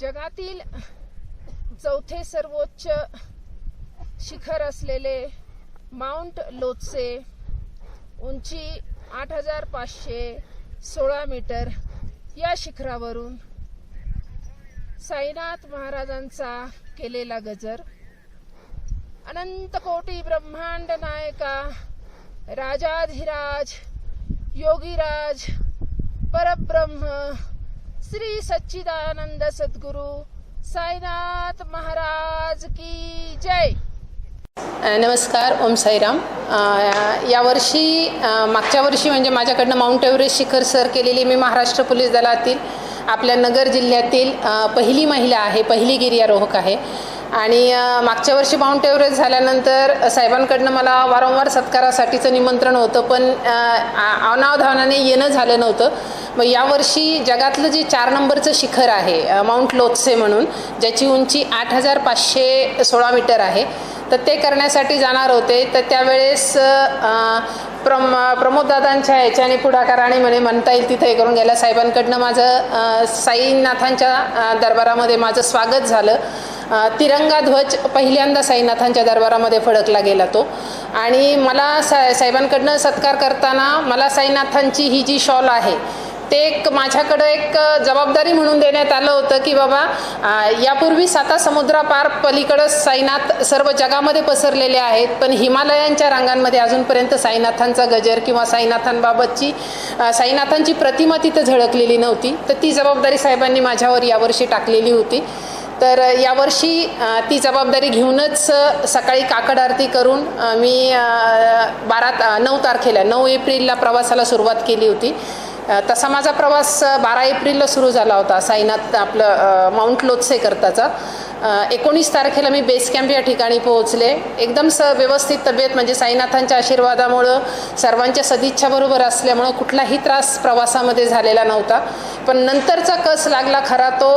जगातील चौथे सर्वोच्च शिखर असलेले माउंट लोत्से उंची आठ हजार पाचशे सोळा मीटर या शिखरावरून साईनाथ महाराजांचा केलेला गजर. अनंत कोटी ब्रह्मांड नायका राजाधिराज योगीराज परब्रह्म श्री सच्चिदानंद सद्गुरु साईनाथ महाराज की जय. नमस्कार ओम साईराम. यावर्षी मागच्या वर्षी म्हणजे माझ्याकडनं माउंट एव्हरेस्ट शिखर सर केलेली मी महाराष्ट्र पोलीस दलातील आपल्या नगर जिल्ह्यातील पहिली महिला आहे पहिली गिर्यारोहक आहे. आणि मागच्या वर्षी माउंट एव्हरेस्ट झाल्यानंतर साहेबांकडनं मला वारंवार सत्कारासाठीचं निमंत्रण होतं पण अनावधानाने येणं झालं नव्हतं. मग यावर्षी जगातलं जे चार नंबरचं शिखर आहे माउंट लोत्से म्हणून ज्याची उंची आठ हजार पाचशे सोळा मीटर आहे तर ते करण्यासाठी जाणार होते. तर त्यावेळेस प्रम प्रमोददादांच्या ह्याच्याने पुढाकाराने म्हणे म्हणता येईल तिथे करून गेल्या साहेबांकडनं माझं साईनाथांच्या दरबारामध्ये माझं स्वागत झालं. तिरंगा ध्वज पहिल्यांदा साईनाथांच्या दरबारामध्ये फडकला गेला तो. आणि मला सा साहेबांकडनं सत्कार करताना मला साईनाथांची ही जी शॉल आहे ते एक माझ्याकडं एक जबाबदारी म्हणून देण्यात आलं होतं की बाबा यापूर्वी साता समुद्रापार पलीकडं साईनाथ सर्व जगामध्ये पसरलेले आहेत पण हिमालयांच्या रांगांमध्ये अजूनपर्यंत साईनाथांचा गजर किंवा साईनाथांबाबतची साईनाथांची प्रतिमा तिथं झळकलेली नव्हती. तर ती जबाबदारी साहेबांनी माझ्यावर यावर्षी टाकलेली होती. तर यावर्षी ती जबाबदारी घेऊनच सकाळी काकड आरती करून मी बारा नऊ तारखेला नऊ एप्रिलला प्रवासाला सुरुवात केली होती. तसा माझा प्रवास बारा एप्रिलला सुरू झाला होता साईनाथ आपलं माउंट लोत्से करताचा. एकोणीस तारखेला मी बेस कॅम्प या ठिकाणी पोहोचले. एकदम स व्यवस्थित तब्येत म्हणजे साईनाथांच्या आशीर्वादामुळं सर्वांच्या सदिच्छाबरोबर असल्यामुळं कुठलाही त्रास प्रवासामध्ये झालेला नव्हता. पण नंतरचा कस लागला खरा तो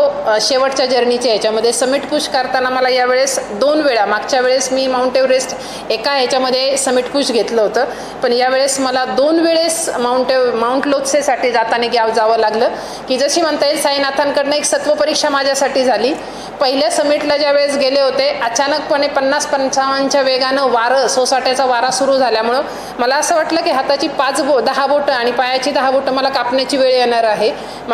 शेवटच्या जर्नीच्या ह्याच्यामध्ये समिट पुश करताना मला यावेळेस दोन वेळा मागच्या वेळेस मी माउंट एव्हरेस्ट एका ह्याच्यामध्ये समिट पुश घेतलं होतं पण यावेळेस मला दोन वेळेस माउंट एव माउंट लोत्सेसाठी जाताना गाव जावं लागलं की जशी म्हणता येईल साईनाथांकडनं एक सत्वपरीक्षा माझ्यासाठी झाली. पहिल्या समिटला ज्या वेळेस गेले होते अचानकपणे पन्नास पंचावन्नच्या वेगानं वारं सोसाट्याचा वारा सुरू झाल्यामुळं मला असं वाटलं की हाताची पाच बो दहा बोटं आणि पायाची दहा बोटं मला कापण्याची वेळ येणार आहे.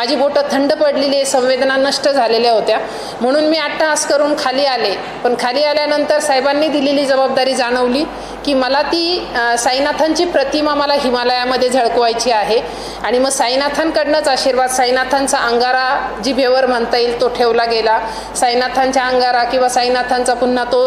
माझी बोटं थंड पडलेली आहे संवेदना नष्ट झालेल्या होत्या. म्हणून मी अट्टहास करून खाली आले. पण खाली आल्यानंतर साहेबांनी दिलेली जबाबदारी जाणवली की मला ती साईनाथांची प्रतिमा मला हिमालयामध्ये झळकवायची आहे. आणि मग साईनाथांकडनंच आशीर्वाद साईनाथांचा अंगारा जी भेवर म्हणता येईल तो ठेवला गेला. साईनाथांच्या अंगारा किंवा साईनाथांचा पुन्हा तो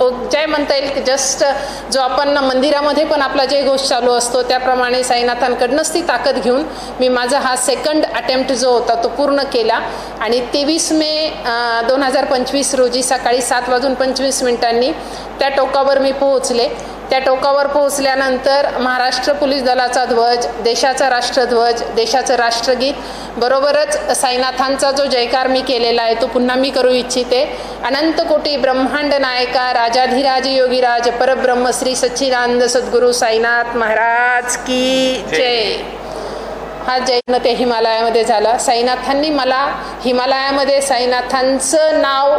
तो जय म्हणता येईल जस्ट जो आपण मंदिरामध्ये पण आपला जय घोष चालू असतो त्याप्रमाणे साईनाथांकडनंच ती ताकद घेऊन मी माझा हा सेकंड अटेम्प्ट जो होता तो पूर्ण केला. आणि तेवीस मे दोन हजार पंचवीस रोजी सकाळी सात वाजून पंचवीस मिनिटांनी त्या टोकावर मी पोहोचले. त्या टोकावर पोहोचल्यानंतर महाराष्ट्र पोलीस दलाचा ध्वज देशाचा राष्ट्रध्वज देशाचं राष्ट्रगीत बरोबरच साईनाथांचा जो जयकार मी केलेला आहे तो पुन्हा मी करू इच्छिते. अनंत कोटी ब्रह्मांड नायका राजाधिराज योगीराज परब्रह्म श्री सच्चिदानंद सद्गुरू साईनाथ महाराज की जय. हा जैन ते हिमालयामध्ये झाला. साईनाथांनी मला हिमालयामध्ये साईनाथांचं नाव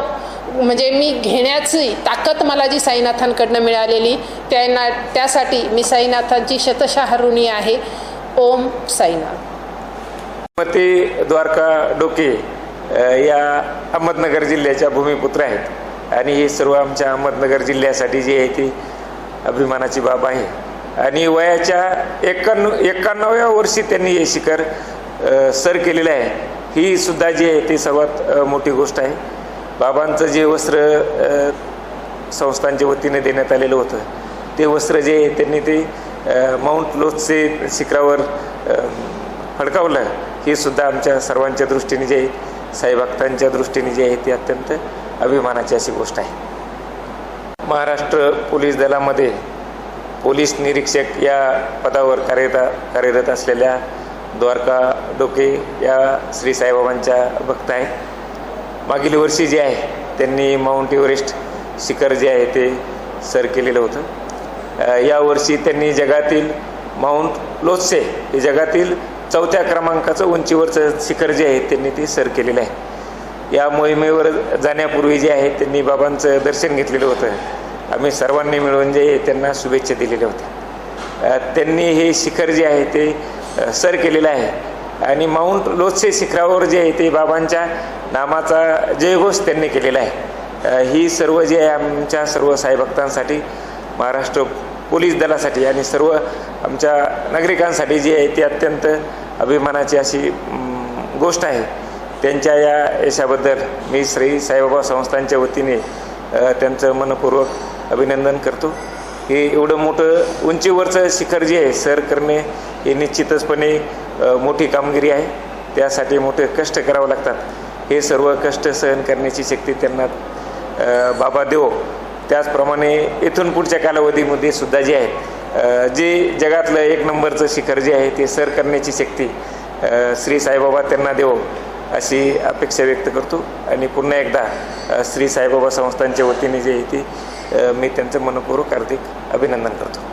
म्हणजे मी घेण्याची ताकद मला जी साईनाथांकडनं मिळालेली त्यांना त्यासाठी मी साईनाथांची शतशः ऋणी आहे. ओम साईनाथ. मते द्वारका डोके या अहमदनगर जिल्ह्याच्या भूमिपुत्र आहेत. आणि हे सर्व आमच्या अहमदनगर जिल्ह्यासाठी जी आहे ती अभिमानाची बाब आहे. आणि वयाच्या एकाण्णव एकाण्णव्या वर्षी त्यांनी हे शिखर सर केलेलं आहे. ही सुद्धा जी आहे ती सर्वात मोठी गोष्ट आहे. बाबांचं जे वस्त्र संस्थांच्या वतीने देण्यात आलेलं होतं ते वस्त्र जे आहे त्यांनी ते माउंट लोत्से शिखरावर फडकावलं. ही सुद्धा आमच्या सर्वांच्या दृष्टीने जे आहे साईभक्तांच्या दृष्टीने जे आहे ती अत्यंत अभिमानाची अशी गोष्ट आहे. महाराष्ट्र पोलीस दलामध्ये पोलीस निरीक्षक या पदावर कार्यरत कार्यरत असलेल्या द्वारका डोके या श्री साईबाबांच्या भक्त आहेत. मागील वर्षी जे आहे त्यांनी माउंट एव्हरेस्ट शिखर जे आहे ते सर केलेलं होतं. यावर्षी त्यांनी जगातील माउंट लोत्से हे जगातील चौथ्या क्रमांकाचं उंचीवरचं शिखर जे आहे त्यांनी ते सर केलेलं आहे. या मोहिमेवर जाण्यापूर्वी जे आहे त्यांनी बाबांचं दर्शन घेतलेलं होतं. आम्ही सर्वांनी मिळून जे त्यांना शुभेच्छा दिलेल्या होत्या. त्यांनी हे शिखर जे आहे ते सर केलेलं आहे. आणि माऊंट लोटसे शिखरावर जे आहे ते बाबांच्या नामाचा जयघोष त्यांनी केलेला आहे. ही सर्व जे आहे आमच्या सर्व साईभक्तांसाठी महाराष्ट्र पोलीस दलासाठी आणि सर्व आमच्या नागरिकांसाठी जी आहे ती अत्यंत अभिमानाची अशी गोष्ट आहे. त्यांच्या या यशाबद्दल मी श्री साईबाबा संस्थांच्या वतीने त्यांचं मनपूर्वक अभिनंदन करतो. हे एवढं मोठं उंचीवरचं शिखर जे आहे सर करणे हे निश्चितचपणे मोठी कामगिरी आहे. त्यासाठी मोठे कष्ट करावं लागतात. हे सर्व कष्ट सहन करण्याची शक्ती त्यांना बाबा देव. त्याचप्रमाणे इथून पुढच्या कालावधीमध्ये सुद्धा जे आहे जे जगातलं एक नंबरचं शिखर जे आहे ते सर करण्याची शक्ती श्री साईबाबा त्यांना देवो. अशी अपेक्षा व्यक्त करतो. आणि पुन्हा एकदा श्री साईबाबा संस्थांच्या वतीने जे आहे ती मी त्यांचं मनपूर्वक हार्दिक अभिनंदन करतो.